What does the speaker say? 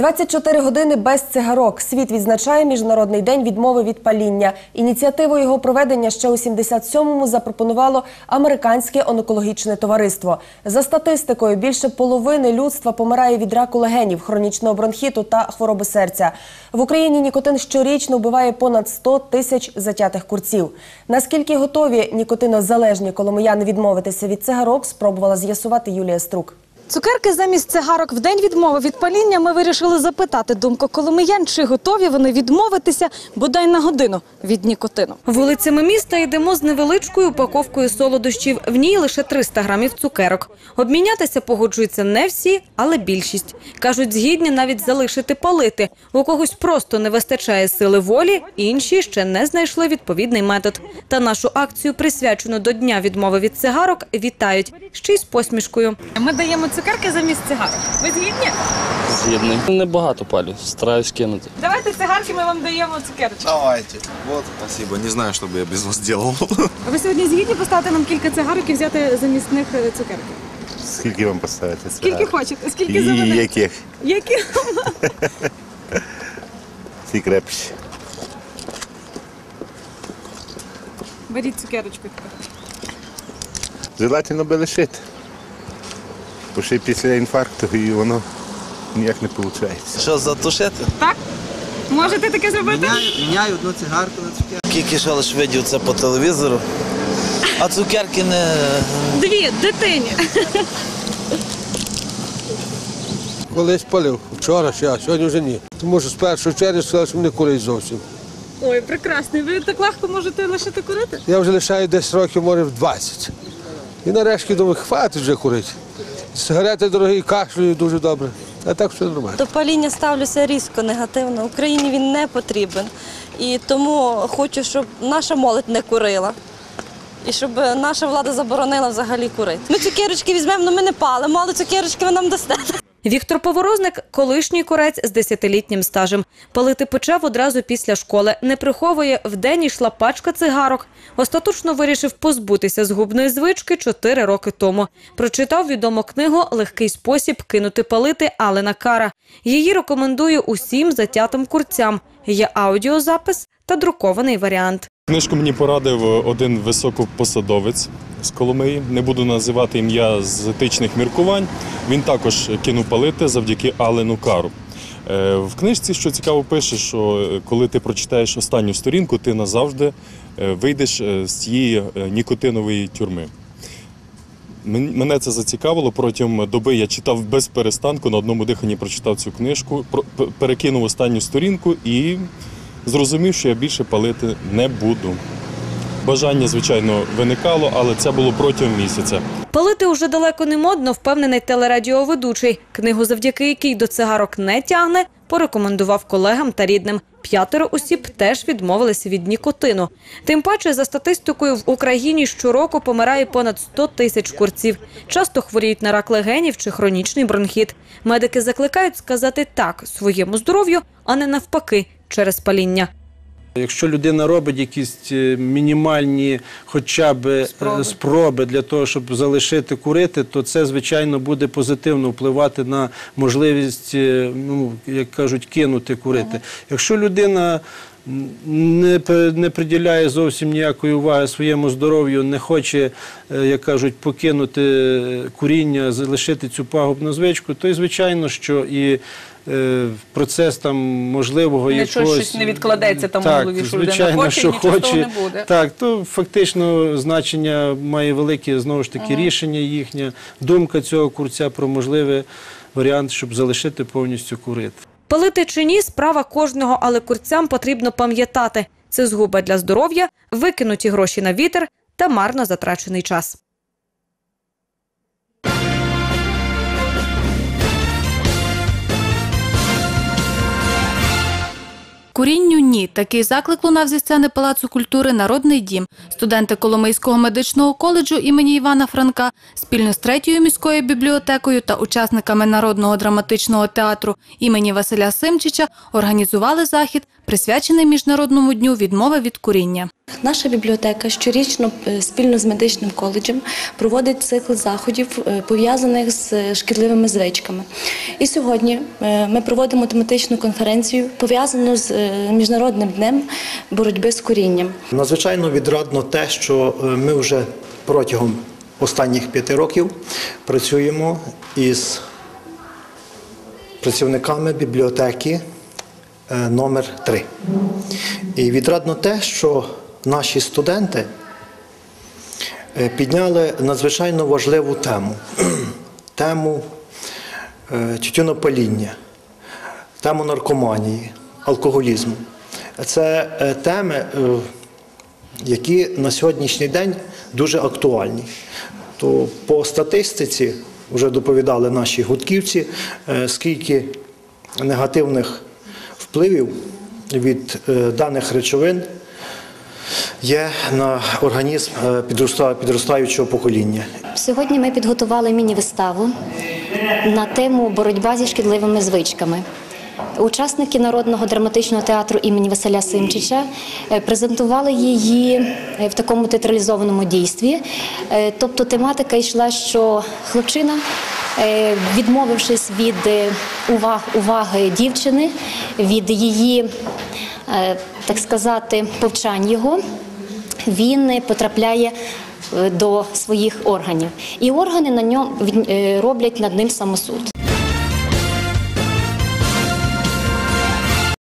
24 години без цигарок. Світ відзначає Міжнародний день відмови від паління. Ініціативу його проведення ще у 77-му запропонувало Американське онкологічне товариство. За статистикою, більше половини людства помирає від раку легенів, хронічного бронхіту та хвороби серця. В Україні нікотин щорічно вбиває понад 100 тисяч затятих курців. Наскільки готові нікотинозалежні коломияни відмовитися від цигарок, спробувала з'ясувати Юлія Струк. Цукерки замість цигарок в день відмови від паління ми вирішили запитати думку коломиян, чи готові вони відмовитися бодай на годину від нікотину. Вулицями міста йдемо з невеличкою упаковкою солодощів. В ній лише 300 грамів цукерок. Обмінятися погоджуються не всі, але більшість. Кажуть, згідні навіть залишити палити. У когось просто не вистачає сили волі, інші ще не знайшли відповідний метод. Та нашу акцію, присвячену до дня відмови від цигарок, вітають ще й з посмішкою. Ми даємо цукерки замість цигарок. Ви згідні? Згідний. Небагато палю, стараюсь кинути. Давайте цигарки, ми вам даємо цукерочки. Давайте. Вот. Спасибо. Не знаю, что бы я без вас делал. Ви сьогодні згідні поставити нам кілька цигарок і взяти замість них е, цукерки? Скільки вам поставити? Скільки хочете? Скільки І за мене? яких? Які? Ці крепші. Беріть цукерочку. Желательно би лишити. Бо ще після інфаркту і воно ніяк не виходить. Що затушити? Так? Можете таке зробити? Міняю, міняю одну цигарку на цукерки. Тільки що лише видів це по телевізору. А цукерки не. Дві дитині. Колись палив, вчора ще, а сьогодні вже ні. Тому що з першої черги сказали, що не курить зовсім. Ой, прекрасний. Ви так легко можете лишити курити? Я вже лишаю 10 років, може, в 20. І нарешті думаю, хватить вже курити. Сигарети дорогі, кашлюю дуже добре. А так все нормально. До паління ставлюся різко негативно. Україні він не потрібен. І тому хочу, щоб наша молодь не курила. І щоб наша влада заборонила взагалі курити. Ми цукерочки візьмемо, але ми не палимо, але цукерочки ви нам дасте. Віктор Поворозник – колишній курець з десятилітнім стажем. Палити почав одразу після школи. Не приховує, вдень йшла пачка цигарок. Остаточно вирішив позбутися згубної звички чотири роки тому. Прочитав відому книгу «Легкий спосіб кинути палити» Алена Кара. Її рекомендую усім затятим курцям. Є аудіозапис та друкований варіант. Книжку мені порадив один високопосадовець з Коломиї. Не буду називати ім'я з етичних міркувань. Він також кинув палити завдяки Алену Кару. Е, В книжці, що цікаво, пише, що е, коли ти прочитаєш останню сторінку, ти назавжди е, вийдеш з цієї нікотинової тюрми. Мене це зацікавило. Протягом доби я читав без перестанку, на одному диханні прочитав цю книжку, перекинув останню сторінку і зрозумів, що я більше палити не буду. Бажання, звичайно, виникало, але це було протягом місяця. Палити уже далеко не модно, впевнений телерадіоведучий. Книгу, завдяки якій до цигарок не тягне, порекомендував колегам та рідним. П'ятеро осіб теж відмовилися від нікотину. Тим паче, за статистикою, в Україні щороку помирає понад 100 тисяч курців. Часто хворіють на рак легенів чи хронічний бронхіт. Медики закликають сказати так своєму здоров'ю, а не навпаки через паління. Якщо людина робить якісь е, мінімальні хоча б спроби. спроби. для того, щоб залишити курити, то це, звичайно, буде позитивно впливати на можливість, е, ну, як кажуть, кинути курити. Якщо людина не, не приділяє зовсім ніякої уваги своєму здоров'ю, не хоче, е, як кажуть, покинути е, куріння, залишити цю пагубну звичку, то й звичайно, що і е, процес там можливого Якщо якогось... щось не відкладеться там так, голові, що людина хоче, що нічого хоче. не буде. Так, то фактично значення має велике знову ж таки рішення їхнє, думка цього курця про можливий варіант, щоб залишити повністю курити. Палити чи ні – справа кожного, але курцям потрібно пам'ятати – це згуба для здоров'я, викинуті гроші на вітер та марно затрачений час. Курінню ні. Такий заклик лунав зі сцени Палацу культури Народний дім. Студенти Коломийського медичного коледжу імені Івана Франка спільно з третьою міською бібліотекою та учасниками Народного драматичного театру імені Василя Симчича організували захід, присвячений Міжнародному дню відмови від куріння. Наша бібліотека щорічно е, спільно з медичним коледжем проводить цикл заходів, е, пов'язаних з шкідливими звичками. І сьогодні е, ми проводимо тематичну конференцію, пов'язану з Міжнародним днем боротьби з курінням. Надзвичайно відрадно те, що ми вже протягом останніх п'яти років працюємо із працівниками бібліотеки номер 3 І відрадно те, що наші студенти е, підняли надзвичайно важливу тему тему е, тютюнопаління, тему наркоманії, алкоголізму. Це е, теми, е, які на сьогоднішній день дуже актуальні. То по статистиці вже доповідали наші гудківці, е, скільки негативних впливів від е, даних речовин є на організм е, підроста- підростаючого покоління. Сьогодні ми підготували міні-виставу на тему боротьба зі шкідливими звичками. Учасники народного драматичного театру імені Василя Симчича е, презентували її в такому театралізованому дійстві. Тобто тематика йшла, що хлопчина, відмовившись від е, уваг- уваги дівчини, від її, е, так сказати, повчань його, він потрапляє е, до своїх органів. І органи на ньому е, роблять над ним самосуд.